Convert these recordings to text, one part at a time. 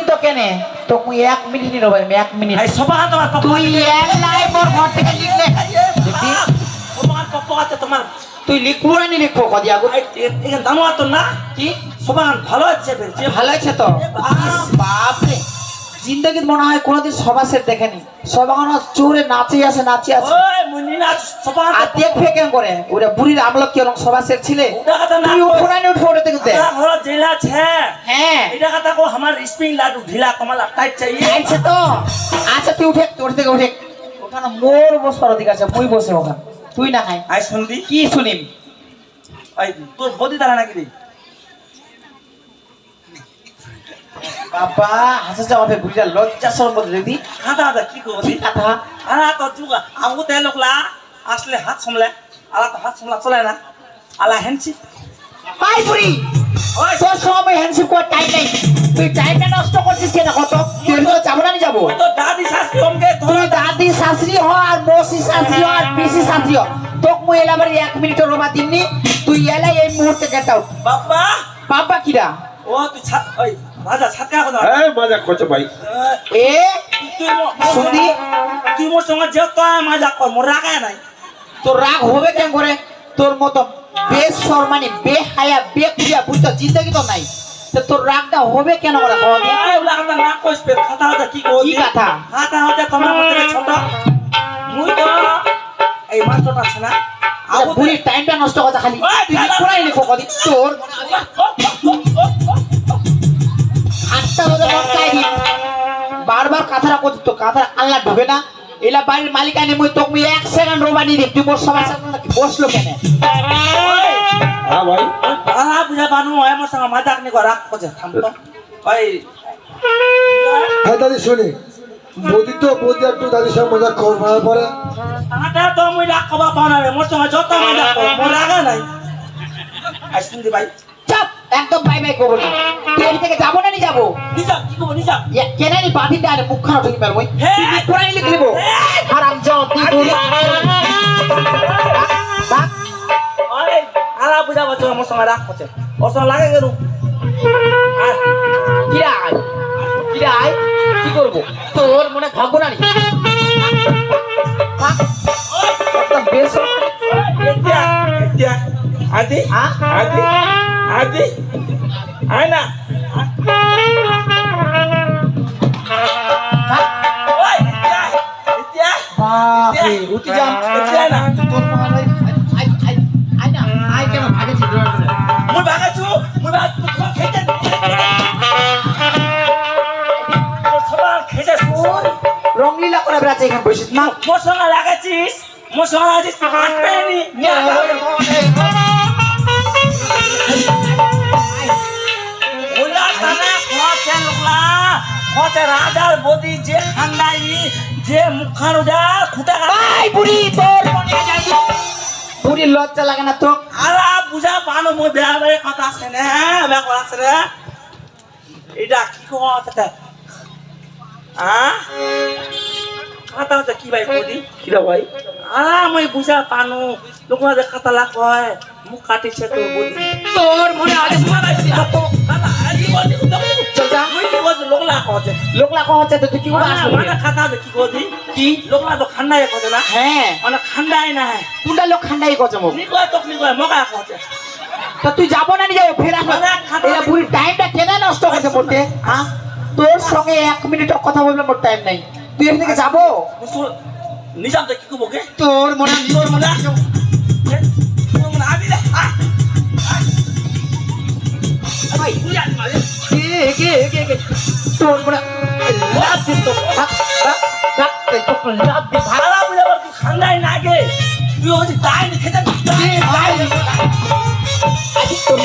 তো কেনে? তো মুই এক মিনিট নিরব ভাই এক মিনিট এই সবাই তোমার তুই এক লাই মোর ঘর থেকে লিখলে। দেখি। তোমার পক্ষ আছে তোমার। তুই লিখব না নি লিখব? কদি আগো। এখানে দাম তো না। কি? সবাই ভালো আছে। ভালো আছে তো? বাপ। বাপরে। জিন্দগি মনে হয় কোনোদিন সভা সেট দেখেনি। সবাখানা চোরে নাচে আছে নাচে আছে আর দেখবে কেন করে? ওরা বুড়ির আমলক কি ওরকম সভা সেট ছিলে? তুমি ওপরানি উঠে ওটাতে কিন্তু। জেলা ছে। হ্যাঁ। এটা কথা কো আমার স্প্রিং লাডু ঢিলা কমাল টাইট চাই। আছে তো। আচ্ছা তুই উঠে তোর থেকে উঠে। ওখানে মোর বসবার অধিকার আছে মুই বসে ওখানে। তুই না খাই আই শুনবি। কি শুনিম? তোর বদি দাঁড়া নাকি বাবা হাসে যাওয়া বুড়িটা লজ্জা শরম দিদি হাতা হাতা কি করবি? কি কথা আলা তো চুকা আমু তে লোকলা। আসলে হাত সামলে আলা তো হাত সামলা চলে না। আলা হেনছি। ভাই বুড়ি ওই। তোর সময় হ্যান্ডশিপ করার টাইম নেই। তুই টাইমটা নষ্ট করছিস কেন কত? তুই তো যাব না আমি যাব? তো দাদি শাস্তি অমকে তুই ধরে দাদি শাশুড়ি হ আর মসি শাশুড়ি হ আর পিসি শাশুড়ি হ। তোক মুই এলা বাড়ি এক মিনিটের রোবা দিমনি তুই এলাই এই মুহূর্তে গেট আউট বাবা বাবা কিরা? ও তুই ছাত ওই। রাজা ছাতকা কথা এই মজা করছ ভাই এ তুই শুনদি? তুই মোর সঙ্গে যে তো মজা কর মোর রাগা নাই তোর রাগ হবে কেন করে? তোর মতো বেশ সম্মানী বে হায়া বে কুড়িয়া বুঝতো জিন্দগি তো নাই। তো তোর রাগটা হবে কেন করে? কও দি? এই লাগা না কইস পে কথা হতে কি কই কি কথা? কথা হতে তোমার মতে ছোট। মুই তো এই মাত্রটা আছে না আবু বুড়ির টাইমটা নষ্ট কথা খালি। তুই দাদা। লিখো কদি তোর আটটা বাজে মন দি বারবার কথাটা করছিস তো কথা আল্লাহ ঢুকে না। এলা বাড়ির মালিক আনি মুই তোকে এক সেকেন্ড রোবা নিয়ে দিই তুই মোর সবার সামনে নাকি বসল কেন? হ্যাঁ ভাই। আলা বুঝা বানু হয় মোর সঙ্গে মজাক নি করা খোঁজে থাম তো। ওই হ্যাঁ দাদি শুনি। বৌদি তো বৌদি একটু দাদির সঙ্গে মজা কর মারার পরে। তাহাটা তো মুই কবা রে মোর সঙ্গে যত মজা কর রাগা নাই। আসুন দি ভাই। চাপ একদম বাই বাই করব না তুই থেকে যাব না নি যাব নিজা কি করব নিজা কেন নি বাদিনটা আরে মুখ খারাপ ঢুকি পারব হ্যাঁ। তুই কোনায় লিখে দিব হারাম যাও তুই বলি ওই আলা বুঝা বাচ্চা মোর সঙ্গে রাগ খোঁজে ওর সঙ্গে লাগে গেরু আয় কিরাই কিরাই কি করব তোর মনে ভাগ্য না নি বেশ আদি হ্যাঁ? আদি আদি আয় না। এতিয়া বাপরে উঠি এতিয়া না। তোর মনে হয় আই আই আই না আই কেন ভাগেছি দৌড়া ভাগাছো মই ভাগ তোমাক খেতে সবার খেতে শুন রংলীলা করে বেড়াচ্ছে এখানে বসিস না মোর সঙ্গে লাগাছিস মোর সঙ্গে লাগাছিস হাত ওলা রাজার বদি যে খান্দাই যে মুখান উডা খুঁটা ভাই বুড়ি তোর মনে যাই বুড়ি লজ্জা লাগে না তো? আলা বুঝা পানো মই বেয়া বেয়া কথা আছে নে বেয়া কথা আছে রে এটা কি কথা আ কথা হচ্ছে কি ভাই বদি? কিরা ভাই? আলা মই বুঝা পানো লোকরা যে খাতা লাগ হয় মুখ কাটিছে তোর বদি। তোর মনে আজ লোকলা কছে লোকলা তো তুই কি করে আসবি মানে খাতা কি কদি কি? লোকলা তো খান্দাই কছে না। হ্যাঁ। মানে না। কোনটা লোক খান্ডাই কছে মোক নি কয় তোক নি কয় মকা কছে তো তুই যাব না নি যাব ফের আরে এরা টাইমটা কেন নষ্ট করছে মোটে হ্যাঁ? তোর সঙ্গে এক মিনিট কথা বলবে মোর টাইম নাই। তুই এখান থেকে যাব? নিজাম তো কি কব কে তোর মনে তোর মনে তোর মনে আবি রে আ ভাই। তুই আজ মারে কে কে কে তোর মনে লাভ দিস তো ভাগ ভাগ ভাগ তুই লাভ দে ভাড়া বুঝা তুই খান্দাই না গে। তুই খেতে আজ তোর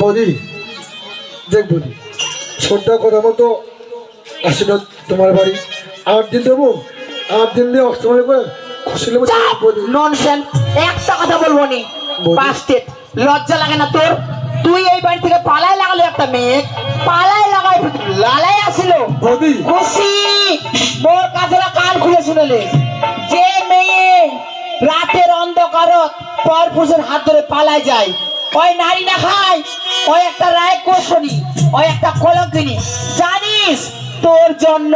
বৌদি দেখ বৌদি কথা মতো আসিল তোমার বাড়ি। আট দিন দেবো আট দিন দিয়ে অষ্টমী করে খুশি নেব ননসেন্স একটা কথা বলব নি। লজ্জা লাগে না তোর? তুই এই বাড়ি থেকে পালাই লাগালো একটা মেয়ে পালাই লাগাই লালাই আসিল। খুশি মোর কাছেরা কান খুলে শুনেলে যে মেয়ে রাতের অন্ধকারত পর পুরুষের হাত ধরে পালায় যায়। ওই নারী না খায় ওই একটা রায় কোষণী ওই একটা কলঙ্কিনী। জানিস তোর জন্য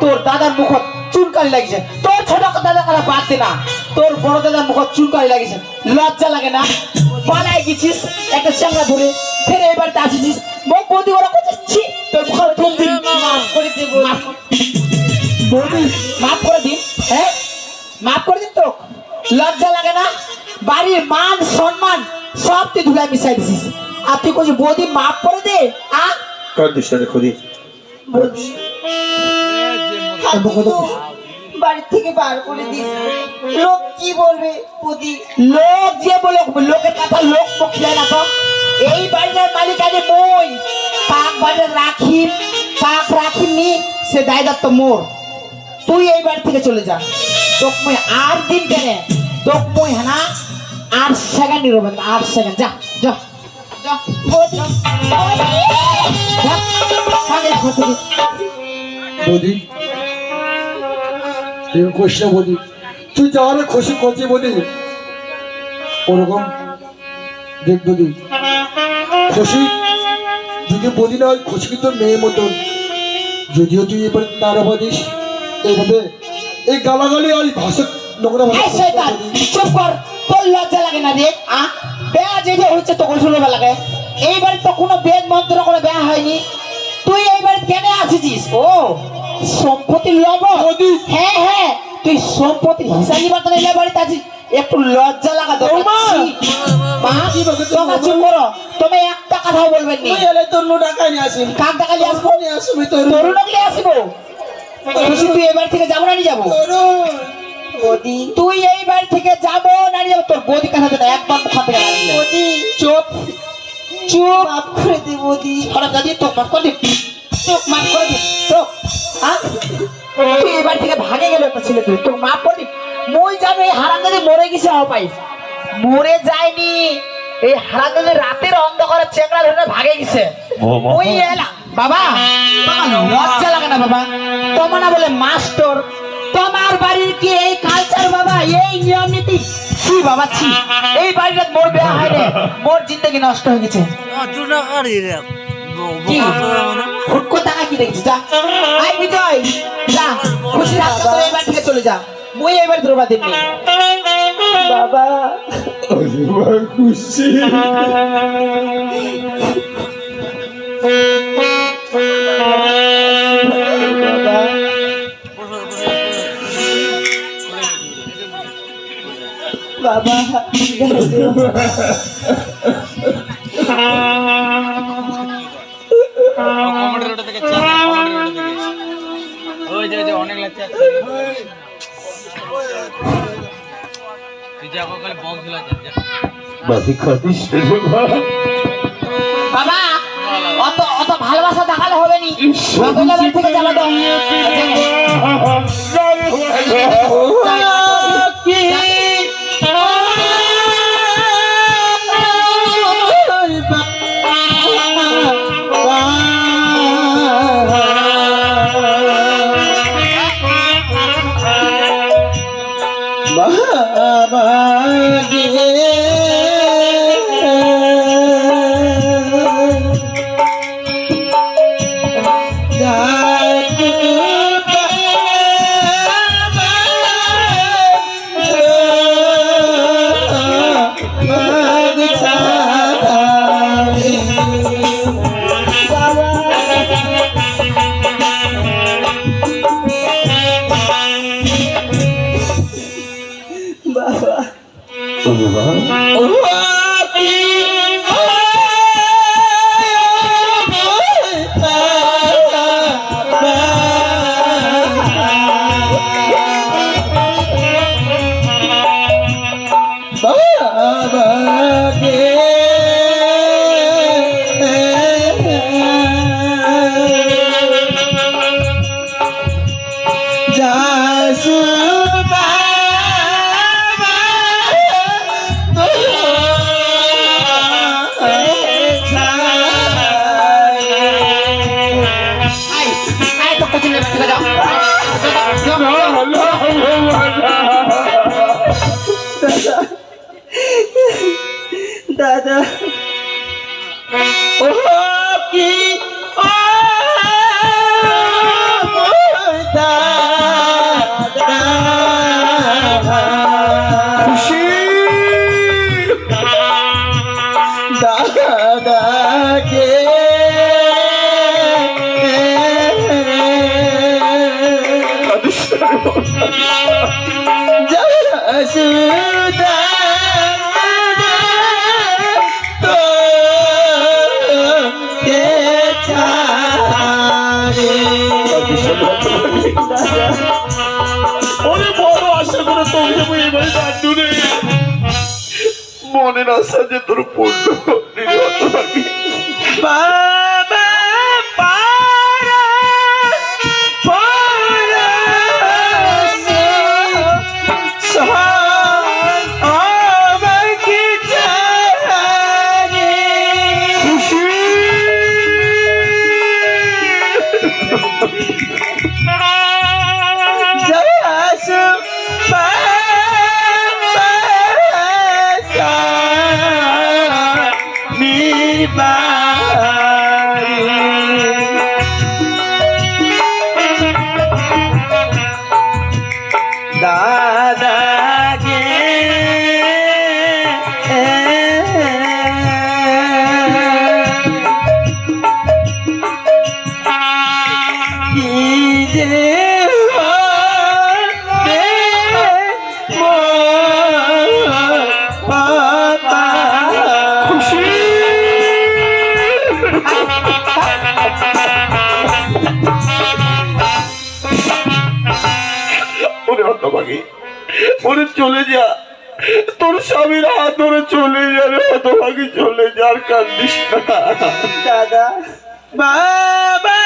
তোর দাদার মুখ চুনকালি লাগিছে। তোর ছোট দাদা কারা বাদ দে না। তোর বড় দাদার মুখ চুনকালি লাগিছে। লজ্জা লাগে না? পালাই গেছিস একটা চাংলা ধরে ফের এবার আসিছিস। মুখ বৌদি ওরা করছিস তোর মুখ তুম দিন। মাফ করে মাফ করে দিন। হ্যাঁ? মাফ করে দিন তো লজ্জা লাগে না? বাড়ির মান সম্মান সব তুই ধুলাই মিশাই দিছিস আর তুই কইছিস বৌদি মাফ করে দে আ? কর দিস খুদি বাড়ির থেকে বার করে দিস। লোক কি বলবে বৌদি? লোক যে বলে লোকের কথা লোক মুখলে না তো। এই মালিক মই। বাড়ির রাখি কাক রাখিনি সে দায়িত্ব মোর তুই এই বাড়ি থেকে চলে যা। তোক মই আর দিন কেনে তোক মই হানা আর সেকেন্ড রবেন আর সেকেন্ড যা যা এরকম করিস না বৌদি তুই যাওয়ারে খুশি করছিস বৌদি ওরকম দেখ বৌদি খুশি যদি বৌদি না খুশি কিন্তু মেয়ে মতন যদিও তুই এবার তার দিস এইভাবে এই গালাগালি আর ভাষা নোংরা ভাষা চুপ কর তোর লজ্জা লাগে না রে আ? বেয়া যেটা হচ্ছে তখন শুনবে লাগে। এইবার তো কোনো বেদ মন্ত্র করে বেয়া হয়নি। তুই এইবার কেন আসিছিস? ও সম্পত্তির লব। হ্যাঁ হ্যাঁ তুই সম্পত্তির হিসাব নিবার এই বাড়িতে আছিস। একটু লজ্জা লাগা দরকার। মা তোমরা চুপ করো তুমি একটা কথাও বলবেন নি। এলে তোর নো টাকা নিয়ে আসিম। কাক টাকা নিয়ে আসব? নিয়ে আসবি তোর নিয়ে আসব? খুশি তুই এবার থেকে যাব না যাব? বৌদি তুই এই থেকে যাব না যাব? তোর বৌদি কথা না একবার মুখ থেকে চুপ চুপ। মাফ করে দে বৌদি। হঠাৎ দাদি তোক মাফ করে দিন তোক মাফ করে দিন তোক তুই এই থেকে ভাগে গেল একটা ছেলে তুই তোক মাফ করে দিন মই জানো এই মরে গেছে মরে যায়নি। এই দাদি রাতের অন্ধকারে চেংড়া ধরে ভাগে গেছে। ওই এলা। বাবা তোমার লজ্জা লাগে না বাবা। তোমার না বলে মাস্টার। তোমার বাড়ির কি এই কালচার বাবা? এই নিয়ম নীতি? ছি বাবা ছি। এই বাড়িটা মোর বেয়া হয় রে মোর জিন্দগি নষ্ট হয়ে গেছে। হুটকো টাকা কি দেখছিস? যা। আই বিজয়। যা। খুশি এবার থেকে চলে যা। মুই এবার দ্রবা বাবা খুশি। যে অনেক লাগছে বাবা বাবা অত অত ভালোবাসা দেখালে হবে নি থেকে জ্বালা দাও যা 加油啊我们要 মনের আশা যে তোর পূর্ণ ওরে চলে যা। তোর স্বামীর হাত ধরে চলে যা রে তোমাকে চলে যার কান্দিস না। দাদা, বাবা!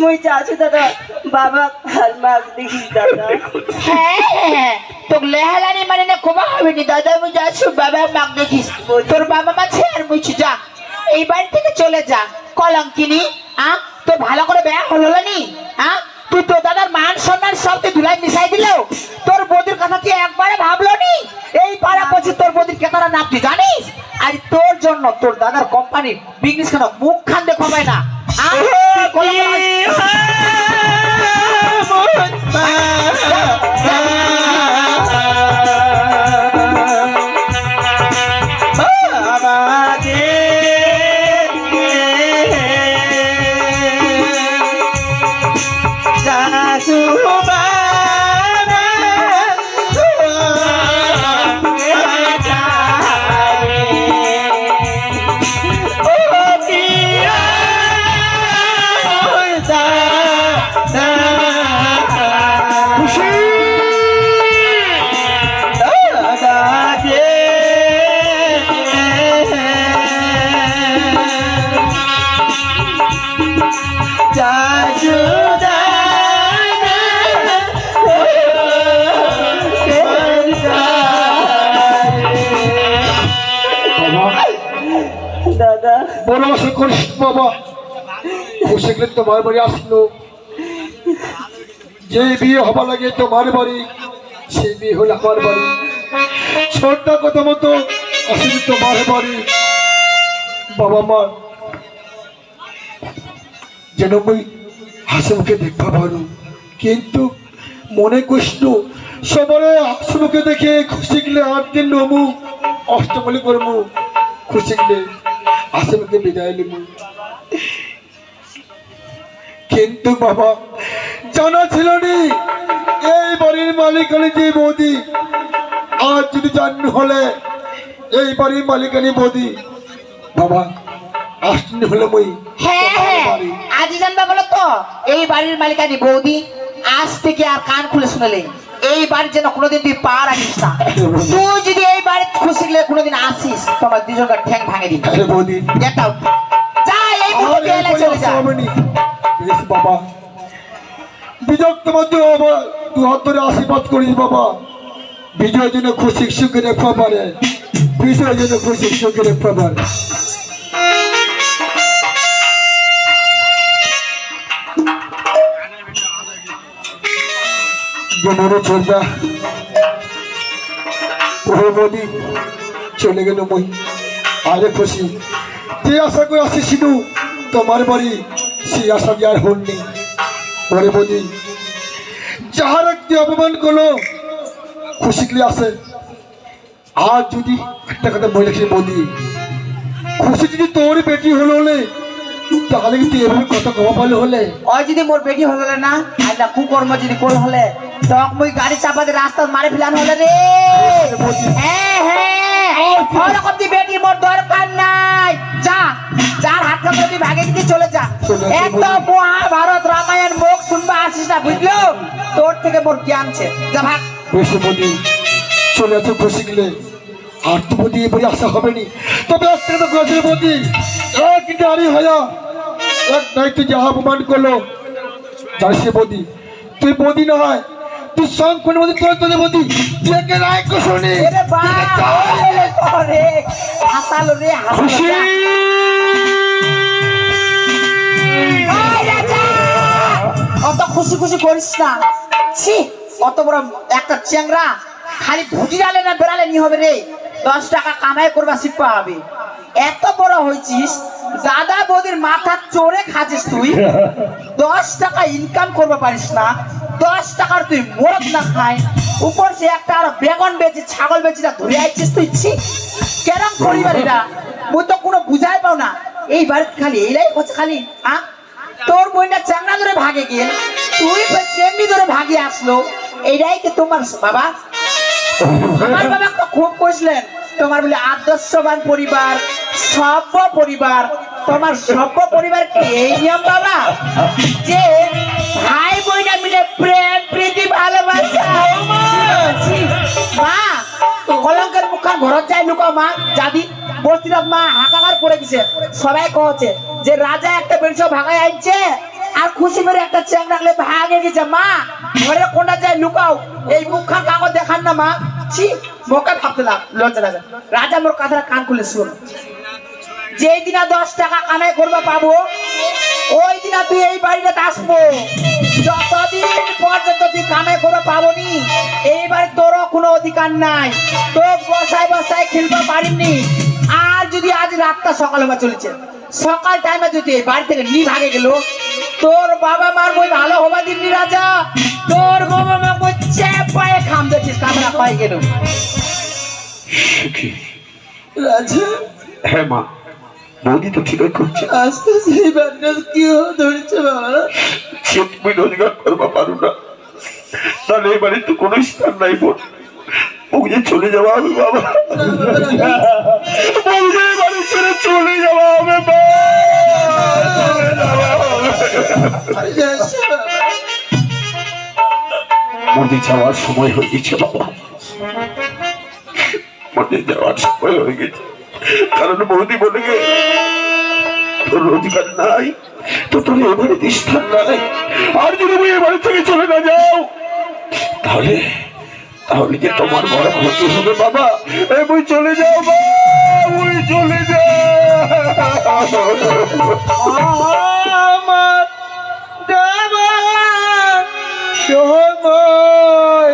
মুই চাচু দাদা। বাবা, হাল মাগ দেখিস দাদা। হ্যাঁ হ্যাঁ তোর লেহালানি মানে না কোবা হবে নি, দাদা আমি যাচ্ছি বাবা মাগ দেখিস। তোর বাবা মা আর মুছি যা। এই বাড়ি থেকে চলে যা। কলঙ্কিনি, আ? তোর ভালো করে বেয়া হলো নি? আ? তুই তোর দাদার মান সম্মান সব তুই ধুলাই মিশাই দিল তোর বদির কথা তুই একবারে ভাবলো নি এই পাড়া পছি তোর বদির কেতারা নাম তুই জানিস? আর তোর জন্য তোর দাদার কোম্পানি বিজনেস কেন মুখ খান দেখাবে না। আ? বাবা। গেলে তোমার বাড়ি আসলো। যে বিয়ে হবার লাগে তোমার বাড়ি সেই বিয়ে হলো আমার বাড়ি। ছোটটা কথা মতো আসলে তোমার বাড়ি। বাবা মা, যেন মই হাসি মুখে দেখবা পারো। কিন্তু মনে কষ্ট, সবরে আসলকে দেখে খুশি গেলে আট দিন নমু অষ্টমলি করমু, খুশি গেলে আসলকে বিদায় নিমু। কিন্তু বাবা জানা ছিল নি? এই বাড়ির মালিকানি যে বৌদি। আজ যদি জানি হলে এই বাড়ির মালিকানি বৌদি। বাবা আসনি হলে মই হ্যাঁ হ্যাঁ। বাড়ি। আজ জানবা বলো তো এই বাড়ির মালিকানি বৌদি আজ থেকে আর কান খুলে শুনলে। এই বাড়ির যেন কোনোদিন তুই পা রাখিস না। তুই যদি এই বাড়ির খুশি গেলে কোনোদিন আসিস তোমার দুজনকার ঠ্যাং ভাঙে দিবি। গেট আউট যা এই মুহূর্তে চলে যা। বেশ বাবা। বিজয় তোমার দু হাত ধরে আশীর্বাদ করিস, বাবা। বিজয় যেন খুশি সুখে রেখা পারে বিজয় যেন খুশি সুখে রেখা পারে চলে গেল মই। আরে খুশি। যে আশা করে আসিস তোমার বাড়ি ওরে মোদি যাহার একটি অপমান করল, খুশি গেলে আসে আর যদি একটা কথা মনে রাখি বলি, খুশি যদি তোর বেটি হলো হলে তাহলে কিন্তু এভাবে কথা কমা পালে হলে? আর যদি মোর বেটি হলে না কুকর্ম যদি করে হলে তখন মুই গাড়ি চাপাতে রাস্তা মারে ফেলান হলে রে। হ্যাঁ হ্যাঁ। ওরকম তুই বেটি মোর দরকার নাই। যা যার হাত কাপড় তুই ভাগে দিতে চলে যা। একদম মহাভারত রামায়ণ মুখ শুনবা আসিস না বুঝলো? তোর থেকে মোর জ্ঞানছে যা ভাগ। বেশি চলে আসো খুশি গেলে আর তো মোদি এবারে আশা হবে নি? তবে একটা তো গজের মোদি এক নারী হয়া। এক দায়িত্ব যা অপমান করল। জানিস রে মোদি তুই মোদি না হয় তোর তোদের রায় কোশনি হাসালো রে অত খুশি খুশি করিস না। ছি অত বড় একটা চ্যাংরা। খালি ভুজি ডালে না বেড়ালে নি হবে রে? দশ টাকা কামাই করবা শিখবা হবে। এত বড় হয়েছিস, দাদা বৌদির মাথা চড়ে খাচ্ছিস তুই। দশ টাকা ইনকাম করতে পারিস না, দশ টাকার তুই মোরগ না খায় উপর সে একটা আর বেগুন বেচি, ছাগল বেচি না ধরে আইছিস তুই, ছি। কেরম পরিবার এটা? মুই তো কোনো বুঝাই পাও না। এই বাড়িতে খালি এইলাই হচ্ছে খালি হ্যাঁ তোর বইটা চ্যাংড়া ধরে ভাগে গেল, তুই চেংড়ি ধরে ভাগে আসলো। এইটাই কি তোমার বাবা? আমার বাবা খুব কইছিলেন তোমার বলে আদর্শবান পরিবার সভ্য পরিবার তোমার সভ্য পরিবার কি? এই নিয়ম বাবা। যে ভাই বোনা মিলে প্রেম, প্রীতি, ভালোবাসা। মা, কলঙ্কের মুখান ঘরত যাই লুকাও মা, যাদি বস্তিরাত মা হাকাকার পড়ে গেছে সবাই কহছে যে রাজা একটা বেড়ছ ভাগায় আনছে আর খুশি করে একটা চেক রাখলে ভাগে গেছে। মা ঘরে কোনটা যায় লুকাও। এই মুখখান কাগজ দেখান না মা। ছি মোকে ভাবতে লজ্জা লাগে। রাজা মোর কথাটা কান খুলে শুন। যেই দিনা দশ টাকা কামাই করবা পাবো, ওই দিনা তুই এই বাড়িতে আসব। যতদিন পর্যন্ত তুই কামাই করে পাবো তোরও কোনো অধিকার নাই। তোর বসায় বসায় খেলবা পারিনি আর যদি আজ রাতটা সকাল হবা চলেছে সকাল টাইমে যদি বাড়ি থেকে নি ভাগে গেল তোর বাবা মার বই ভালো হবা দিননি রাজা। তোর বাবা মা বই চেপায়ে খাম দেখিস কামরা পাই গেল। রাজা? হ্যাঁ মা বৌদি তো ঠিকই করছে। আস্তে আস্তে এই বাড়িটা কি ধরেছে বাবা? সে তুমি রোজগার করবা পারো না। তাহলে এই বাড়ির তো কোনো স্থান নাই বোন ওকে যে চলে যাওয়া হবে বাবা। যাওয়ার সময় হয়ে গেছে বাবা। যাওয়ার সময় হয়ে গেছে। কারণ বলে তোর রোজগার নাই, তো তোর এ বাড়িতে স্থান নাই। আর যদি তুমি এ বাড়ি থেকে চলে না যাও, তাহলে তাহলে যে তোমার বড় ক্ষতি হবে বাবা, এ বই চলে যাও মা বই চলে যাও আমার সময়